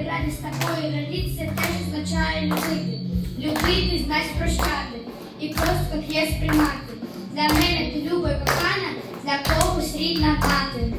такої границі це теж означає любити. Любити значить прощати. І просто як є сприймати. За мене ти люба кохана, за когось рідна мати.